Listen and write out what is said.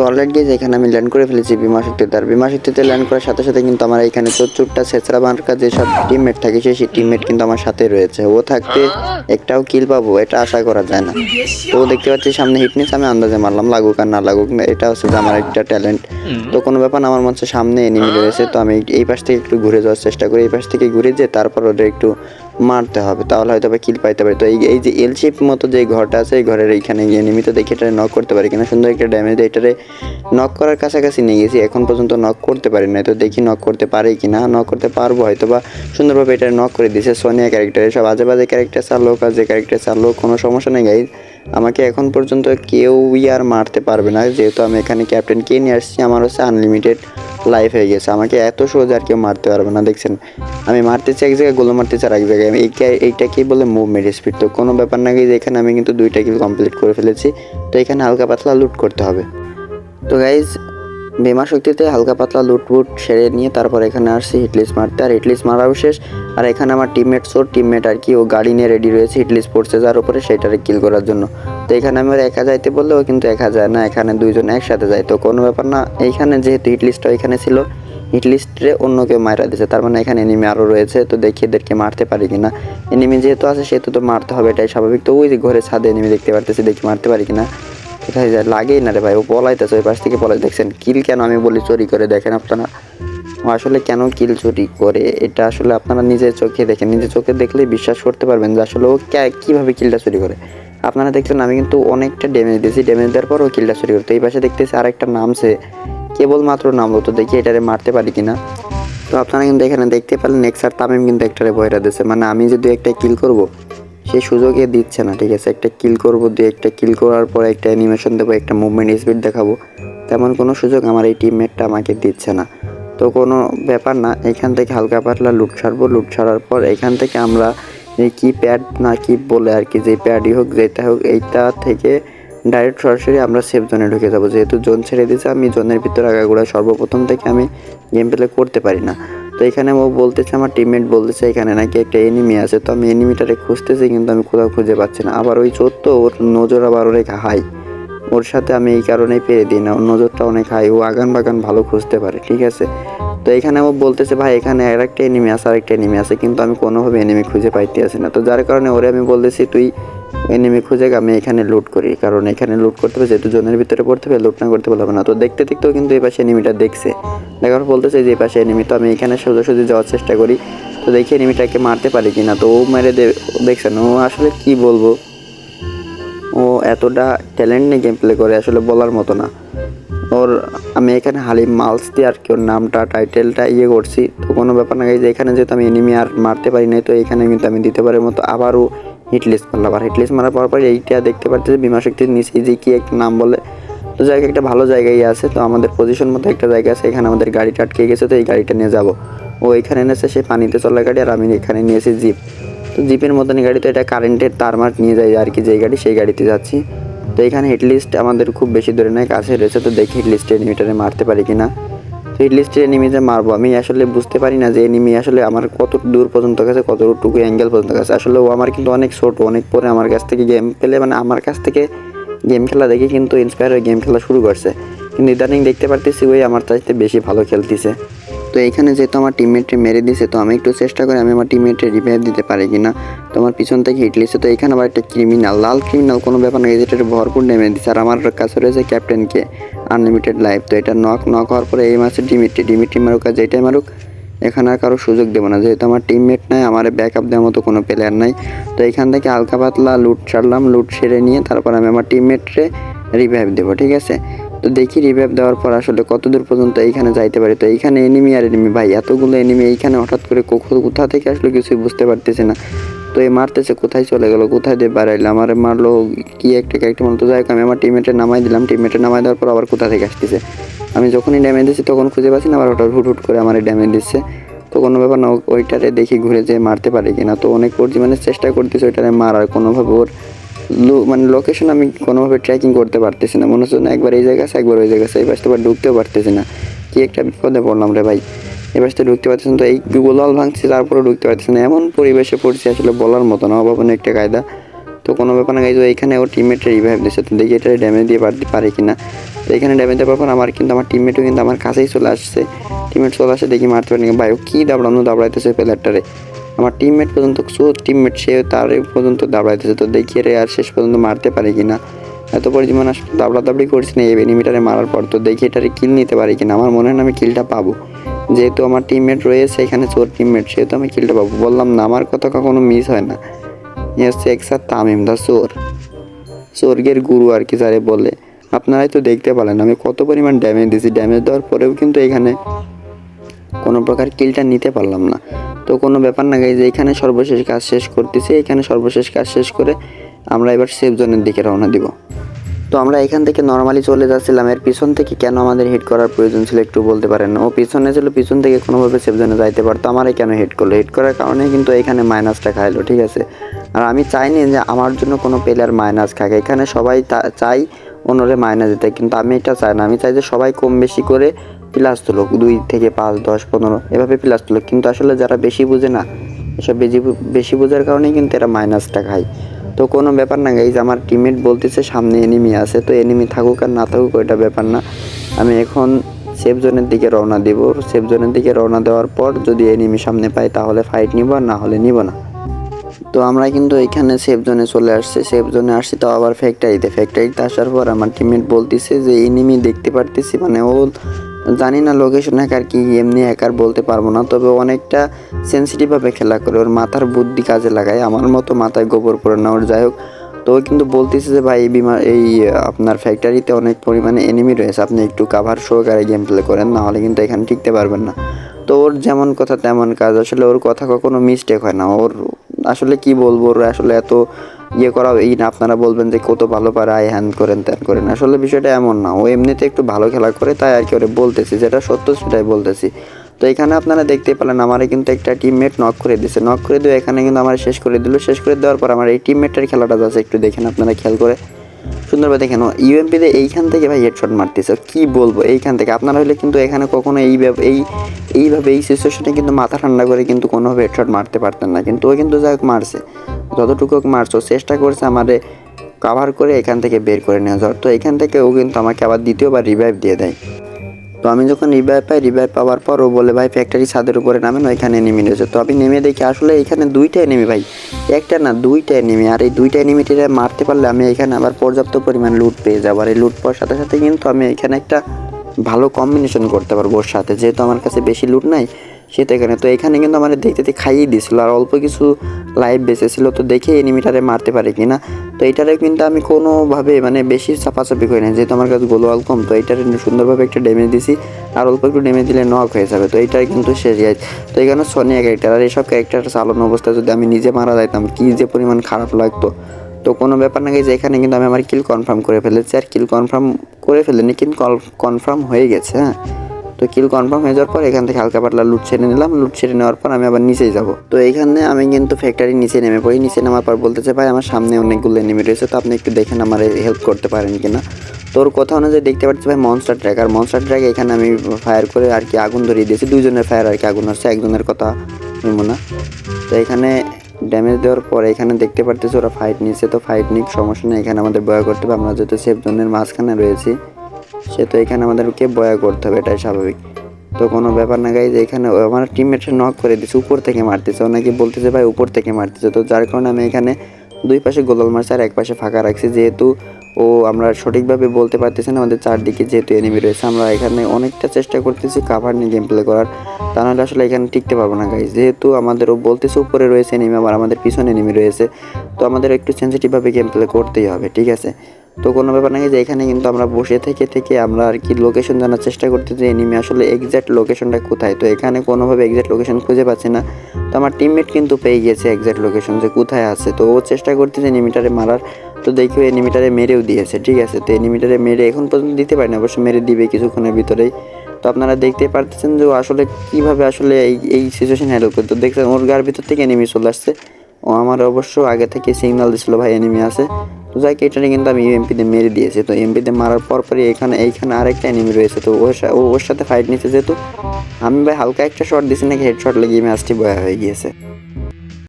দলের গিয়ে যেখানে আমি ল্যান্ড করে ফেলেছি বিমা শক্তিতে। আর বিমা শক্তিতে ল্যান্ড করার সাথে সাথে কিন্তু আমার এখানে চোরচুরটা ছেঁচড়া বাঁকা যেসব টিমমেট থাকে সেই টিমমেট কিন্তু আমার সাথে রয়েছে। ও থাকতে একটাও কিল পাবো এটা আশা করা যায় না। তো দেখতে পাচ্ছি সামনে হিটনেস আমি আন্দাজে মারলাম লাগুক আর না লাগুক না এটা হচ্ছে যে আমার একটা ট্যালেন্ট তো কোনো ব্যাপার আমার মনে হচ্ছে সামনে এনিমি রয়েছে তো আমি এই পাশ থেকে একটু ঘুরে যাওয়ার চেষ্টা করি এই পাশ থেকে ঘুরে যেয়ে তারপর ওদের একটু মারতে হবে, তাহলে হয়তো বা কিল পাইতে পারি। তো এই এই যে এল শেপ মতো যে ঘরটা আছে, এই ঘরের এইখানে গিয়ে নিয়মিত দেখি এটা নক করতে পারি কিনা। সুন্দর একটা ড্যামেজ এটারে নক করার কাছাকাছি নিয়ে গেছি, এখন পর্যন্ত নক করতে পারি না তো দেখি নক করতে পারি কিনা। নক করতে পারব, হয়তো বা সুন্দরভাবে এটা নক করে দিয়েছে সোনিয়া ক্যারেক্টার সব আজে বাজে ক্যারেক্টার চালুক আর যে ক্যারেক্টার চালুক কোনো সমস্যা নেই গাইজ আমাকে এখন পর্যন্ত কেউই আর মারতে পারবে না। যেহেতু আমি এখানে ক্যাপ্টেন কে নিয়ে আসছি, আমার হচ্ছে আনলিমিটেড লাইফ হয়ে গেছে। আমাকে এত সহজে আর কেউ মারতে পারবে না, দেখছেন? আমি মারতে চাই এক জায়গায় গোলো মারতেছি আর এক জায়গায়। আমি এইটা- কি বলে মুভমেন্ট স্পিড তো কোনো ব্যাপার না যে এখানে আমি কিন্তু দুইটা কিল কমপ্লিট করে ফেলেছি। তো এখানে হালকা পাতলা লুট করতে হবে। তো গাইজ বিমা শক্তিতে হালকা পাতলা লুটবুট সেরে নিয়ে তারপর এখানে আসছি হিটলিস মারতে। আর হিটলিস মারাও শেষ। আর এখানে আমার টিমমেট সোর টিমমেট আর কি, ও গাড়ি নিয়ে রেডি রয়েছে হিটলিস পড়ছে যার উপরে সেটারে কিল করার জন্য। তো এখানে আমি ওর একা যাইতে বললেও কিন্তু একা যায় না, এখানে দুইজন একসাথে যায়। তো কোনো ব্যাপার না এইখানে যেহেতু হিটলিস্টটা এখানে ছিল হিটলিস্টে অন্য কেউ মারা দিয়েছে তার মানে এখানে এনিমি আরও রয়েছে, তো দেখি এদেরকে মারতে পারি কিনা। এনিমি যেহেতু আছে, সেহেতু তো মারতে হবে, এটাই স্বাভাবিক। তো ওই ঘরে ছাদে এনিমি দেখতে পারতেছি, দেখি মারতে পারি কিনা। কোথায় যায়? লাগেই না রে ভাই, ও পলাইতেছে, ওই পাশ থেকে পলাই দেখছেন কিল কেন আমি বলি চুরি করে? দেখেন আপনারা। ও আসলে কেন কিল চুরি করে? এটা আসলে আপনারা নিজের চোখে দেখেন। নিজের চোখে দেখলেই বিশ্বাস করতে পারবেন যে আসলে ও কীভাবে কিলটা চুরি করে। আপনারা দেখছেন, আমি কিন্তু অনেকটা ড্যামেজ দিয়েছি। ড্যামেজ দেওয়ার পর ও কিলটা চুরি করে। তো এই পাশে দেখতেছি আরেকটা নামছে। কেবলমাত্র নামলো তো দেখি এটারে মারতে পারি কিনা। তো আপনারা কিন্তু এখানে দেখতে পেলেন নেক্সার তামিম কিন্তু একটারে বয়রা দিচ্ছে মানে আমি যদি একটা কিল করব সেই সুযোগে দিচ্ছে না, ঠিক আছে? একটা কিল করব দিয়ে একটা কিল করার পর একটা অ্যানিমেশন দেবো, একটা মুভমেন্ট স্পিড দেখাবো। তেমন কোনো সুযোগ আমার এই টিমমেটটা আমাকে দিচ্ছে না। তো কোনো ব্যাপার না, এখান থেকে হালকা পাতলা লুট ছাড়বো লুট ছাড়ার পর এখান থেকে আমরা এই কি প্যাড না কি বলে আর কি, যে প্যাডই হোক, যেটা হোক, এইটা থেকে ডাইরেক্ট সরাসরি আমরা সেফ জোনে ঢুকে যাব। যেহেতু জোন ছেড়ে দিয়েছে, আমি জোনের ভিতরে আগাগোড়া সর্বপ্রথম থেকে আমি গেম প্লে করতে পারি না। তো এখানে ও বলতেছে, আমার টিমমেট বলতেছে, এখানে নাকি একটা এনিমি আছে। তো আমি এনিমিটারে খুঁজতেছি, কিন্তু আমি কোথাও খুঁজে পাচ্ছি না। আবার ওই চোর তো, ওর নজর আবার অনেক হাই ওর সাথে আমি এই কারণেই পেরে দিই না, ওর নজরটা অনেক হাই ও আগান বাগান ভালো খুঁজতে পারে, ঠিক আছে? তো এখানে ও বলতেছে, ভাই, এখানে আর একটা এনিমি আছে আর একটা এনিমি আছে, কিন্তু আমি কোনোভাবে এনিমি খুঁজে পাইতে আসি না। তো যার কারণে ওরে আমি বলতেছি, তুই এনিমি খুঁজে আমি এখানে লুট করি, কারণ এখানে লুট করতে হবে, যেহেতু জোনের ভিতরে পড়তে হবে লুট না করতে পারবে না। তো দেখতে দেখতেও কিন্তু এই পাশে এনিমিটা দেখছে। দেখার বলতেছে যে এই পাশে এনিমি তো আমি এখানে সোজাসুজি যাওয়ার চেষ্টা করি। তো দেখি এনিমিটাকে মারতে পারি কিনা। তো ও মেরে দেখছেন ও আসলে কি বলব? ও এতটা ট্যালেন্ট নিয়ে গেম প্লে করে, আসলে বলার মতো না। ওর, আমি এখানে হালিম মালস দিয়ে আর কি, ওর নামটা টাইটেলটা ইয়ে করছি। তো কোনো ব্যাপার না যে এখানে যেহেতু আমি এনিমি আর মারতে পারি নাই, তো এখানে কিন্তু আমি দিতে পারি মতো আবারও হিটলিস আর হিটলিস মারার পর পর এইটা দেখতে পাচ্ছি বিমা শক্তির নিচে যে কি একটা নাম বলে। তো জায়গা একটা ভালো জায়গায় আছে। তো আমাদের পজিশন মতো একটা জায়গা আছে। এখানে আমাদের গাড়িটা আটকে গেছে। তো এই গাড়িটা নিয়ে যাব। ও এখানে এনেছে সে পানিতে চলা গাড়ি আর আমি এখানে নিয়েছি জিপ তো জিপের মতনই গাড়ি। তো এটা কারেন্টের তার মার নিয়ে যায় আর কি যেই গাড়ি, সেই গাড়িতে যাচ্ছি। তো এখানে হিটলিস্ট আমাদের খুব বেশি দূরে নয় কাছে রয়েছে। তো দেখি হিটলিস্টে এনিমিটারে মারতে পারি কিনা। তো হিটলিস্টে এনিমিতে মারবো। আমি আসলে বুঝতে পারি না যে এনিমি আসলে আমার কত দূর পর্যন্ত গেছে কত টুকু অ্যাঙ্গেল পর্যন্ত গেছে। আসলে ও আমার কিন্তু অনেক ছোট অনেক পরে আমার কাছ থেকে গেম খেলে মানে আমার কাছ থেকে গেম খেলা দেখে কিন্তু ইন্সপায়ার হয়ে গেম খেলা শুরু করছে। কিন্তু ইদানিং দেখতে পারতেছি ওই আমার চাইতে বেশি ভালো খেলতেছে। তো এখানে যেহেতু আমার টিমমেটে মেরে দিয়েছে তো আমি একটু চেষ্টা করি আমি আমার টিমমেটে রিভাইভ দিতে পারি কিনা। তো আমার পিছন থেকে হিট লিখছে তো এখানে আবার একটা ক্রিমিনাল লাল ক্রিমিনাল কোনো ব্যাপার নয় যেটা ভরপুর নেমে দিচ্ছে আর আমার কাছে রয়েছে ক্যাপ্টেনকে আনলিমিটেড লাইফ তো এটা নক নক হওয়ার পরে এই মাসে ডিমিটি ডিমিটি মারুক আর যেটাই মারুক, এখানে আর কারও সুযোগ দেবো না। যেহেতু আমার টিমমেট নাই, আমার ব্যাক আপ দেওয়ার মতো কোনো প্লেয়ার নাই। তো এখান থেকে হালকা পাতলা লুট ছাড়লাম লুট সেরে নিয়ে তারপর আমি আমার টিমমেটরে রিভাইভ দেবো, ঠিক আছে? তো দেখি রিভাইভ দেওয়ার পর আসলে কত দূর পর্যন্ত এইখানে যাইতে পারি। তো এইখানে এনিমি আর এনিমি ভাই এতগুলো এনিমি এইখানে হঠাৎ করে কোথা থেকে আসলে কিছুই বুঝতে পারতেছি না। তো এই মারতেছে, কোথায় চলে গেলো, কোথায় দিয়ে বাড়াইলো, আমার মারলো কি একটা ক্যারেক্টার মারলো তো যাই হোক, আমি আমার টিমমেটে নামাই দিলাম টিমমেটে নামাই দেওয়ার পর আবার কোথা থেকে আসতেছে। আমি যখনই ড্যামেজ দিচ্ছি তখন খুঁজে পাচ্ছি না, আবার হুট হুট করে আমার ড্যামেজ দিচ্ছে। তো কোনো ব্যাপার না ওইটারে দেখি ঘুরে যেয়ে মারতে পারে কিনা। তো অনেক মানে চেষ্টা করতেছি ওইটারে মারার, কোনোভাবে ওর মানে লোকেশন আমি কোনোভাবে ট্র্যাকিং করতে পারতেছি না। মনে হচ্ছে না একবার এই জায়গা আছে, একবার ওই জায়গা আছে, এই পাশটা আবার ঢুকতেও পারতেছি না। কি একটা বিপদে পড়লাম রে ভাই। এই পাশটা ঢুকতে পারতেছি না, তো এই গোলাল ভাঙছি তারপরে ঢুকতে পারতেছি না। এমন পরিবেশে পড়ছে আসলে বলার মতো না অভাবনে একটা কায়দা। তো তো কোনো ব্যাপার না গাইজ এখানে ও টিমমেটটা রিভাইভ দিচ্ছে তো দেখি এটা ড্যামেজ দিয়ে পারতে পারে কি না তো এখানে ড্যামেজ দেওয়ার পর আমার কিন্তু, আমার টিমমেটও কিন্তু আমার কাছেই চলে আসছে। টিমমেট চলে আসে, দেখি মারতে পারি ভাই, ও কী দাবড়ানো দাবড়াইতেছে প্লেয়ারটারে আমার টিমমেট পর্যন্ত সো টিমমেট সে তার পর্যন্ত দাবড়াইতেছে। তো দেখি রে আর শেষ পর্যন্ত মারতে পারে কিনা। এত পরিমাণ আসলে দাবড়া দাবড়ি করছি না এই এনিমিটারে মারার পর। তো দেখি এটারে কিল নিতে পারি কিনা। আমার মনে হয় না আমি কিলটা পাবো। যেহেতু আমার টিমমেট রয়েছে, এখানে চোর টিমমেট সেহেতু আমি কিলটা পাবো। বললাম না, আমার কথা কখনো মিস হয় না। হচ্ছে একসাথ তামিম দা চোর। স্বর্গের গুরু আর কি যারে বলে। আপনারাই তো দেখতে পেলেন আমি কত পরিমাণ ড্যামেজ দিয়েছি। ড্যামেজ দেওয়ার পরেও কিন্তু এখানে কোনো প্রকার কিলটা নিতে পারলাম না। তো কোনো ব্যাপার না গাইজ এখানে সর্বশেষ কাজ শেষ করতেছি। এখানে সর্বশেষ কাজ শেষ করে আমরা এবার সেফ জোনের দিকে রওনা দিব। তো আমরা এখান থেকে নর্মালি চলে যাচ্ছিলাম। এর পিছন থেকে কেন আমাদের হিট করার প্রয়োজন ছিল একটু বলতে পারেন ও পিছনে ছিল, পিছন থেকে কোনোভাবে সেফ জোনে যাইতে পারতো। আমারই কেন হিট করল? হিট করার কারণে কিন্তু এখানে মাইনাসটা খাইলো, ঠিক আছে? আর আমি চাইনি যে আমার জন্য কোনো প্লেয়ার মাইনাস খাক। এখানে সবাই চাই অন্যরে মাইনাস দিতে, কিন্তু আমি এটা চাই না। আমি চাই যে সবাই কম বেশি করে প্লাস তুলুক, দুই থেকে পাঁচ, দশ, পনেরো, এভাবে প্লাস তুলুক। কিন্তু আসলে যারা বেশি বুঝে না, এসব বেশি বেশি বোঝার কারণেই কিন্তু এরা মাইনাসটা খায়। তো কোনো ব্যাপার না গাইজ, আমার টিমমেট বলতেছে সামনে এনিমি আছে, তো এনিমি থাকুক আর না থাকুক ওইটা ব্যাপার না। আমি এখন সেফ জোনের দিকে রওনা দিব। সেফ জোনের দিকে রওনা দেওয়ার পর যদি এনিমি সামনে পাই তাহলে ফাইট নিব আর না হলে নিব না। তো আমরা কিন্তু এখানে সেফ জোনে চলে আসছি। সেফ জোনে আসছি তো আবার ফ্যাক্টরিতে ফ্যাক্টরিতে আসার পর আমার টিমমেট বলতেছে যে এনিমি দেখতে পারতেছি। মানে ও জানি না লোকেশন হ্যাকার কি, এমনি হ্যাকার বলতে পারব না, তবে অনেকটা সেন্সিটিভভাবে খেলা করে। ওর মাথার বুদ্ধি কাজে লাগায়, আমার মতো মাথায় গোবর পড়ে না ওর, যাই হোক। তো ও কিন্তু বলতেছে যে, ভাই, এই বিমা, এই আপনার ফ্যাক্টরিতে অনেক পরিমাণে এনিমি রয়েছে, আপনি একটু কাভার সহকারে গেম প্লে করেন, না হলে কিন্তু এখানে টিকতে পারবেন না। তো ওর যেমন কথা তেমন কাজ, আসলে ওর কথা কখনো মিস্টেক হয় না। ওর আসলে কি বলব, ওর আসলে এত ইয়ে করা এই না, আপনারা বলবেন যে কত ভালো পারে আই হ্যান করেন, ত্যান করেন। আসলে বিষয়টা এমন না, ও এমনিতে একটু ভালো খেলা করে, তাই আর কি ওরে বলতেছি, যেটা সত্য সেটাই বলতেছি। তো এখানে আপনারা দেখতে পেলেন, আমারে কিন্তু একটা টিমমেট নক করে দিয়েছে নক করে দিয়ে এখানে কিন্তু আমার শেষ করে দিল। শেষ করে দেওয়ার পর আমার এই টিমমেটের খেলাটা যাচ্ছে, একটু দেখেন আপনারা খেয়াল করে। সুন্দরভাবে দেখেন ইউএমপিতে এইখান থেকে ভাই হেডশট মারতেছে কি বলব? এইখান থেকে আপনারা হলে কিন্তু এখানে কখনো এই এই, এইভাবে এই সিচুয়েশনে কিন্তু মাথা ঠান্ডা করে কিন্তু কোনোভাবে হেডশট মারতে পারতেন না। কিন্তু ও কিন্তু যাই হোক মারছে। যতটুকু মারছে, চেষ্টা করছে আমারে কাভার করে এখান থেকে বের করে নেওয়া যাওয়ার তো এখান থেকে ও কিন্তু আমাকে আবার দ্বিতীয়বার রিভাইভ দিয়ে দেয়। তো আমি যখন রিভাইভ পাই রিভাইভ পাওয়ার পর ও বলে, ভাই ফ্যাক্টরি ছাদের উপরে নামেন, ওইখানে নেমে রয়েছে। তো আমি নেমে দেখি, আসলে এখানে দুইটা এনিমি ভাই। একটা না, দুইটা এনিমি আর এই দুইটা এনিমিটিরে মারতে পারলে আমি এখানে আবার পর্যাপ্ত পরিমাণ লুট পেয়ে যাব। আর এই লুট পাওয়ার সাথে সাথে কিন্তু আমি এখানে একটা ভালো কম্বিনেশন করতে পারব ওর সাথে। যেহেতু আমার কাছে বেশি লুট নাই সেটা এখানে তো এখানে কিন্তু আমার দেখতে দেখতে খাইয়ে দিয়েছিল। আর অল্প কিছু লাইভ বেঁচেছিল, তো দেখে এনিমিটারে মারতে পারে কিনা। তো এটারে কিন্তু আমি কোনোভাবে মানে বেশি চাপাচাপি করি না। যেহেতু আমার কাছে গোলোয়াল কম, তো এটারে সুন্দরভাবে একটা ড্যামেজ দিছি। আর অল্প একটু ড্যামেজ দিলে নক হয়ে যাবে। তো এইটার কিন্তু শেষ গাইজ তো এখানে সোনিয়া ক্যারেক্টার আর এইসব ক্যারেক্টার চালানো অবস্থায় যদি আমি নিজে মারা যাইতাম, কি যে পরিমাণ খারাপ লাগতো। তো কোনো ব্যাপার না গেছে এখানে কিন্তু আমি আমার কিল কনফার্ম করে ফেলেছি। আর কিল কনফার্ম করে ফেলিনি, কিন্তু কনফার্ম হয়ে গেছে হ্যাঁ। তো কিল কনফার্ম হয়ে যাওয়ার পর এখান থেকে হালকা পাতলা লুট ছেড়ে নিলাম। লুট ছেড়ে নেওয়ার পর আমি আবার নিচেই যাব। তো এখানে আমি কিন্তু ফ্যাক্টরি নিচে নেমে পড়ি। নিচে নামার পর বলতেছে, ভাই, আমার সামনে অনেকগুলো এনিমি রয়েছে, তো আপনি একটু দেখেন আমার হেল্প করতে পারেন কিনা? তোর কথা অনুযায়ী দেখতে পাচ্ছি ভাই মনস্টার ট্র্যাক আর মনস্টার ট্র্যাক এখানে আমি ফায়ার করে আর কি আগুন ধরিয়ে দিয়েছি। দুজনের ফায়ার আর কি আগুন হচ্ছে একজনের কথা নিব না। তো এখানে ড্যামেজ দেওয়ার পরে এখানে দেখতে পারতেছি ওরা ফাইট নিচ্ছে। তো ফাইট নিক, সমস্যা নেই, এখানে আমাদের বয়া করতে হবে। আমরা যেহেতু সেফ জোনের মাঝখানে রয়েছি। সে তো এখানে আমাদেরকে বয়া করতে হবে, এটাই স্বাভাবিক। তো কোনো ব্যাপার না গাইজ এখানে আমার টিমমেটে নক করে দিচ্ছে উপর থেকে মারতেছে। অনেকে বলতেছে, ভাই, উপর থেকে মারতেছে। তো যার কারণে আমি এখানে দুই পাশে গোলাল মারছি আর এক পাশে ফাঁকা রাখছি। যেহেতু ও আমরা সঠিকভাবে বলতে পারতেছি না, আমাদের চারদিকে যেহেতু এনিমি রয়েছে, আমরা এখানে অনেকটা চেষ্টা করতেছি কাভার নিয়ে গেম প্লে করার। তা নাহলে আসলে এখানে টিকতে পারব না গাইজ যেহেতু আমাদের ও বলতেছে, উপরে রয়েছে এনিমি আবার আমাদের পিছনে এনিমি রয়েছে। তো আমাদের একটু সেন্সিটিভভাবে গেম প্লে করতেই হবে, ঠিক আছে? তো কোনো ব্যাপার না যে এখানে কিন্তু আমরা বসে থেকে থেকে আমরা আর কি লোকেশন জানার চেষ্টা করতেছি এনিমি আসলে এক্স্যাক্ট লোকেশনটা কোথায়? তো এখানে কোনোভাবে এক্স্যাক্ট লোকেশন খুঁজে পাচ্ছি না। তো আমার টিমমেট কিন্তু পেয়ে গেছে এক্স্যাক্ট লোকেশন যে কোথায় আছে। তো ও চেষ্টা করতেছে এনিমিটারে মারার। তো দেখি এনিমিটারে মেরেও দিয়েছে, ঠিক আছে? তো এনিমিটারে মেরে এখন পর্যন্ত দিতে পারি না, অবশ্য মেরে দিবে কিছুক্ষণের ভিতরেই। তো আপনারা দেখতে পারতেছেন যে ও আসলে কীভাবে আসলে এই এই সিচুয়েশন হ্যান্ডেল করতো দেখছেন ওর গার ভিতর থেকে এনিমি চলে আসছে। ও আমার অবশ্য আগে থেকে সিগন্যাল দিছিল, ভাই এনিমি আছে। তো যাই কেটারে কিন্তু আমি এমপিতে মেরে দিয়েছি। তো এমপিতে মারার পর পরই এখানে, এইখানে আরেকটা এনিমি রয়েছে। তো ওর সাথে ওর সাথে ফাইট নিচ্ছে যেহেতু, আমি ভাই হালকা একটা শট দিছি, নাকি হেড শট লেগে ম্যাচটি বয়া হয়ে গিয়েছে।